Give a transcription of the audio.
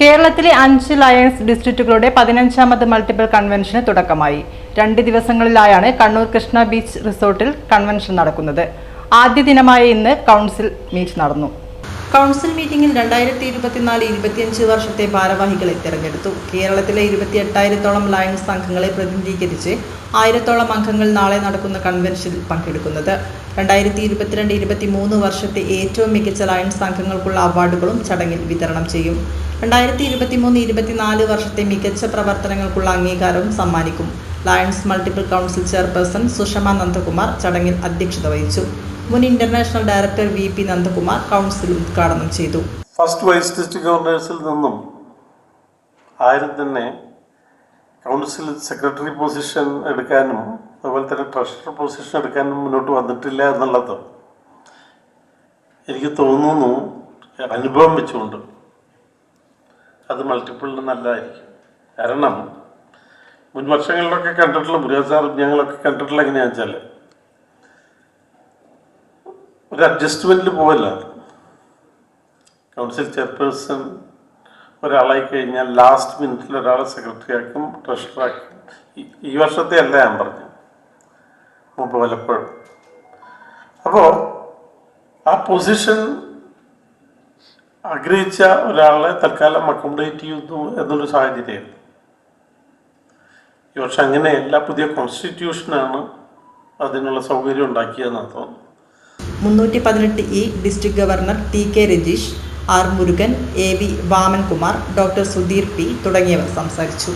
കേരളത്തിലെ അഞ്ച് lions ഡിസ്ട്രിക്റ്റുകളുടെ പതിനഞ്ചാമത് multiple കൺവെൻഷന് തുടക്കമായി. രണ്ട് ദിവസങ്ങളിലായാണ് കണ്ണൂർ കൃഷ്ണ ബീച്ച് റിസോർട്ടിൽ കൺവെൻഷൻ നടക്കുന്നത്. ആദ്യ ദിനമായ ഇന്ന് കൗൺസിൽ മീറ്റ് നടന്നു. കൗൺസിൽ മീറ്റിംഗിൽ രണ്ടായിരത്തി ഇരുപത്തിനാല് ഇരുപത്തിയഞ്ച് വർഷത്തെ ഭാരവാഹികളെ തിരഞ്ഞെടുത്തു. കേരളത്തിലെ ഇരുപത്തി എട്ടായിരത്തോളം ലയൺസ് സംഘങ്ങളെ പ്രതിനിധീകരിച്ച് ആയിരത്തോളം അംഗങ്ങൾ നാളെ നടക്കുന്ന കൺവെൻഷനിൽ പങ്കെടുക്കുന്നത്. രണ്ടായിരത്തി ഇരുപത്തിരണ്ട് ഇരുപത്തി മൂന്ന് വർഷത്തെ ഏറ്റവും മികച്ച ലയൺസ് സംഘങ്ങൾക്കുള്ള അവാർഡുകളും ചടങ്ങിൽ വിതരണം ചെയ്യും. രണ്ടായിരത്തി ഇരുപത്തി മൂന്ന് ഇരുപത്തിനാല് വർഷത്തെ മികച്ച പ്രവർത്തനങ്ങൾക്കുള്ള അംഗീകാരവും സമ്മാനിക്കും. Lions multiple council chairperson Sushama Nandakumar ചടങ്ങിൽ അധ്യക്ഷത വഹിച്ചു. മുൻ international director V P Nandakumar council ഉദ്ഘാടനം ചെയ്തു. ഫസ്റ്റ് വൈസ് ഡിസ്ട്രിക്ട് ഗവർണേഴ്സിൽ നിന്നും ആരും തന്നെ കൗൺസിൽ സെക്രട്ടറി പൊസിഷൻ എടുക്കാനും അതുപോലെ തന്നെ ട്രഷറർ പൊസിഷൻ എടുക്കാനും മുന്നോട്ട് വന്നിട്ടില്ല എന്നുള്ളത് എനിക്ക് തോന്നുന്നു അനുഭവം വെച്ചുകൊണ്ട്. അത് മൾട്ടിപ്പിൾ നല്ലതായിരിക്കും. കാരണം മുൻ വർഷങ്ങളിലൊക്കെ കണ്ടിട്ടുള്ള മുരുക സാർ ഞങ്ങളൊക്കെ കണ്ടിട്ടുള്ള എങ്ങനെയാണെന്ന് വെച്ചാൽ ഒരു അഡ്ജസ്റ്റ്മെന്റിൽ പോവല്ല. കൗൺസിൽ ചെയർപേഴ്സൺ ഒരാളായി കഴിഞ്ഞാൽ ലാസ്റ്റ് മിനിറ്റിൽ ഒരാളെ സെക്രട്ടറി ആക്കും ട്രഷറാക്കും ഈ വർഷത്തെ അല്ല ഞാൻ പറഞ്ഞു മുമ്പ് പലപ്പോഴും അപ്പോൾ ആ പൊസിഷൻ ആഗ്രഹിച്ച ഒരാളെ തൽക്കാലം അക്കോമഡേറ്റ് ചെയ്യുന്നു എന്നൊരു സാഹചര്യം ഈ വർഷം അങ്ങനെയല്ല പുതിയ കോൺസ്റ്റിറ്റ്യൂഷനാണ് അതിനുള്ള സൗകര്യം ഉണ്ടാക്കിയതെന്നാണ് തോന്നുന്നത്. മുന്നൂറ്റി പതിനെട്ട് E district governor T K Rajeesh R Murugan A V Vamankumar doctor Sudheer P തുടങ്ങിയവർ സംസാരിച്ചു.